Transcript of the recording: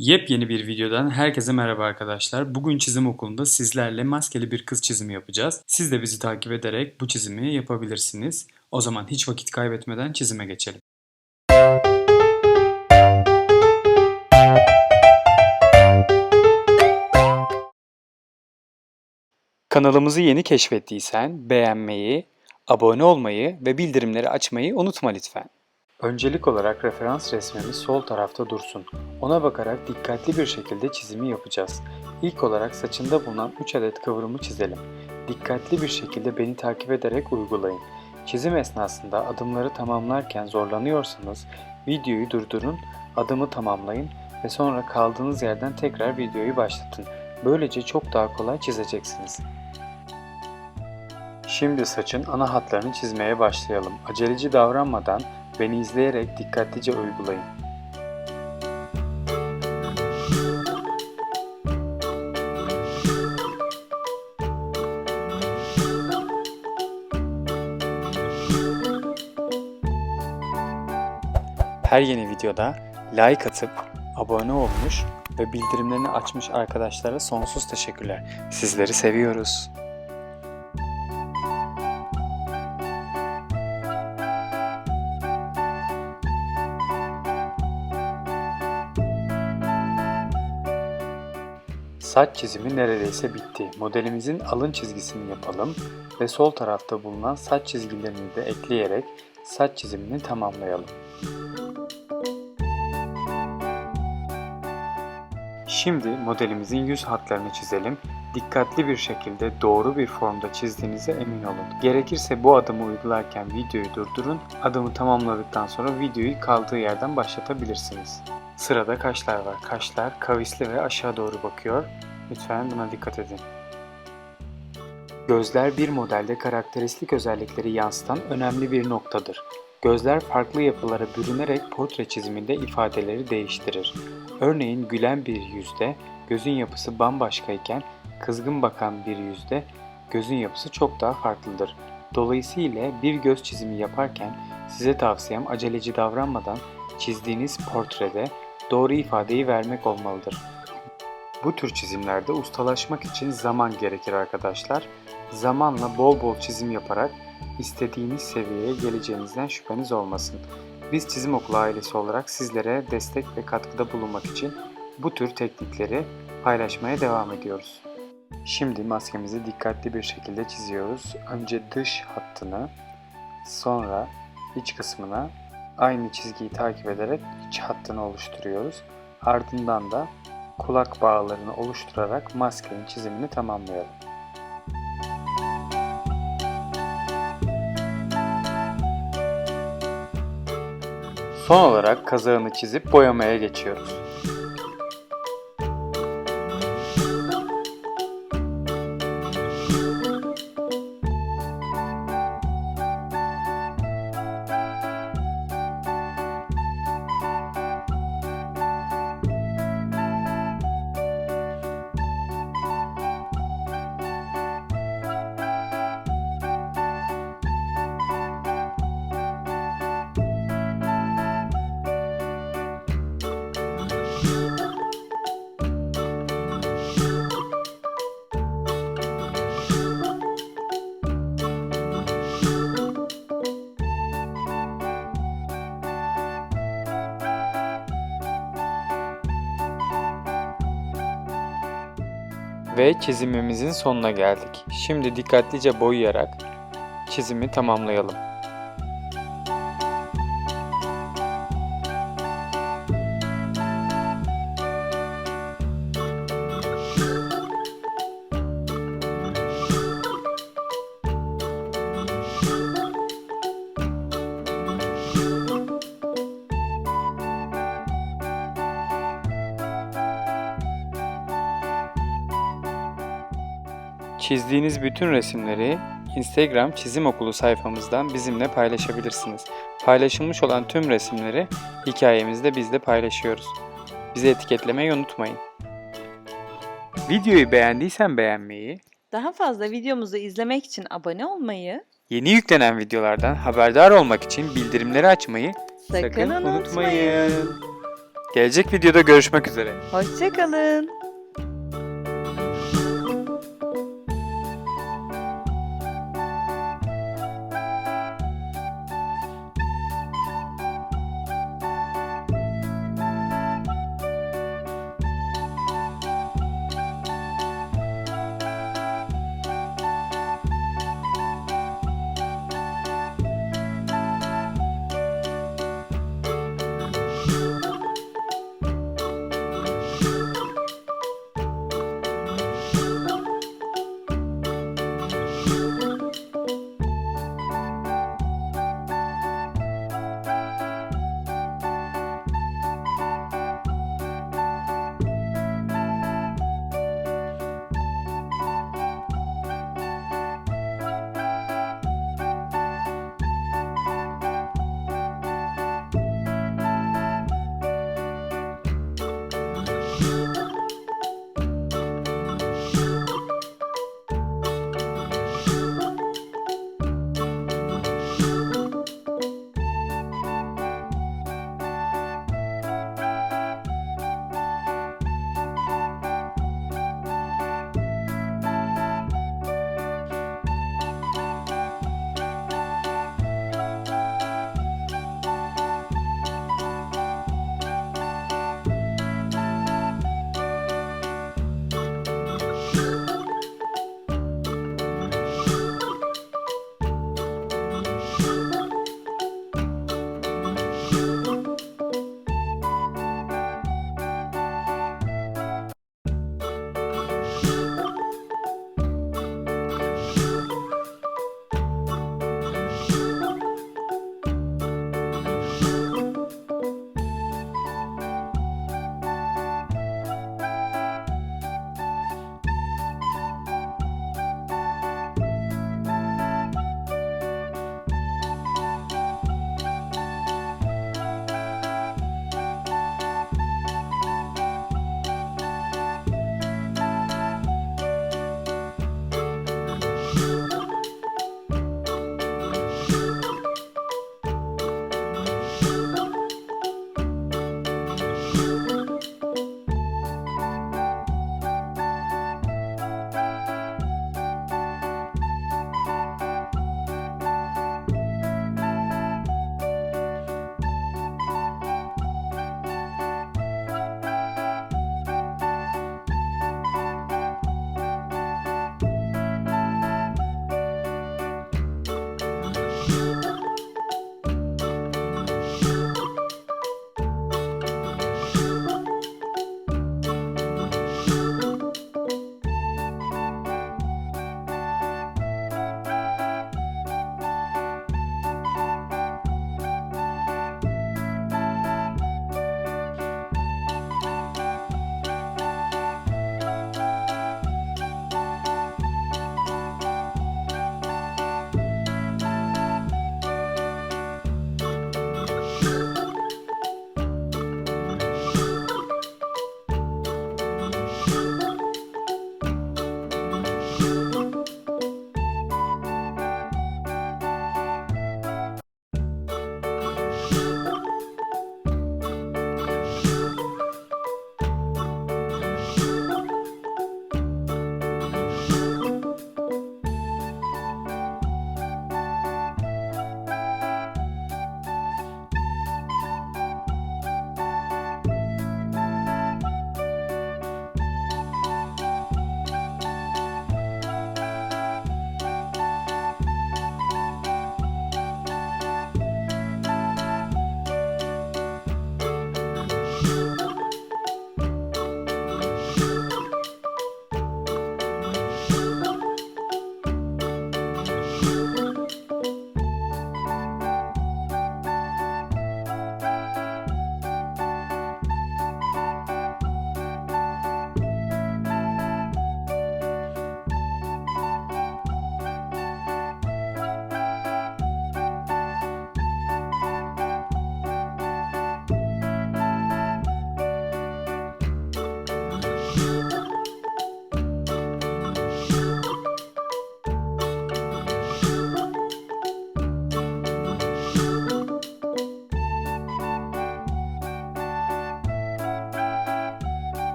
Yepyeni bir videodan herkese merhaba arkadaşlar. Bugün çizim okulunda sizlerle maskeli bir kız çizimi yapacağız. Siz de bizi takip ederek bu çizimi yapabilirsiniz. O zaman hiç vakit kaybetmeden çizime geçelim. Kanalımızı yeni keşfettiysen beğenmeyi, abone olmayı ve bildirimleri açmayı unutma lütfen. Öncelik olarak referans resmimiz sol tarafta dursun. Ona bakarak dikkatli bir şekilde çizimi yapacağız. İlk olarak saçında bulunan 3 adet kıvrımı çizelim. Dikkatli bir şekilde beni takip ederek uygulayın. Çizim esnasında adımları tamamlarken zorlanıyorsanız videoyu durdurun, adımı tamamlayın ve sonra kaldığınız yerden tekrar videoyu başlatın. Böylece çok daha kolay çizeceksiniz. Şimdi saçın ana hatlarını çizmeye başlayalım. Aceleci davranmadan beni izleyerek dikkatlice uygulayın. Her yeni videoda like atıp abone olmuş ve bildirimlerini açmış arkadaşlara sonsuz teşekkürler. Sizleri seviyoruz. Saç çizimi neredeyse bitti. Modelimizin alın çizgisini yapalım ve sol tarafta bulunan saç çizgilerini de ekleyerek saç çizimini tamamlayalım. Şimdi modelimizin yüz hatlarını çizelim. Dikkatli bir şekilde doğru bir formda çizdiğinize emin olun. Gerekirse bu adımı uygularken videoyu durdurun. Adımı tamamladıktan sonra videoyu kaldığı yerden başlatabilirsiniz. Sırada kaşlar var. Kaşlar kavisli ve aşağı doğru bakıyor. Lütfen buna dikkat edin. Gözler bir modelde karakteristik özellikleri yansıtan önemli bir noktadır. Gözler farklı yapılara bürünerek portre çiziminde ifadeleri değiştirir. Örneğin gülen bir yüzde gözün yapısı bambaşkayken kızgın bakan bir yüzde gözün yapısı çok daha farklıdır. Dolayısıyla bir göz çizimi yaparken size tavsiyem aceleci davranmadan çizdiğiniz portrede doğru ifadeyi vermek olmalıdır. Bu tür çizimlerde ustalaşmak için zaman gerekir arkadaşlar. Zamanla bol bol çizim yaparak istediğiniz seviyeye geleceğinizden şüpheniz olmasın. Biz Çizim Okulu ailesi olarak sizlere destek ve katkıda bulunmak için bu tür teknikleri paylaşmaya devam ediyoruz. Şimdi maskemizi dikkatli bir şekilde çiziyoruz. Önce dış hattını, sonra iç kısmına aynı çizgiyi takip ederek iç hattını oluşturuyoruz. Ardından da kulak bağlarını oluşturarak maskenin çizimini tamamlayalım. Son olarak kazağını çizip boyamaya geçiyoruz. Ve çizimimizin sonuna geldik. Şimdi dikkatlice boyayarak çizimi tamamlayalım. Çizdiğiniz bütün resimleri Instagram Çizim Okulu sayfamızdan bizimle paylaşabilirsiniz. Paylaşılmış olan tüm resimleri hikayemizde biz de paylaşıyoruz. Bizi etiketlemeyi unutmayın. Videoyu beğendiysen beğenmeyi, Daha fazla videomuzu izlemek için abone olmayı yeni yüklenen videolardan haberdar olmak için bildirimleri açmayı sakın, sakın unutmayın. unutmayın. Gelecek videoda görüşmek üzere. Hoşçakalın.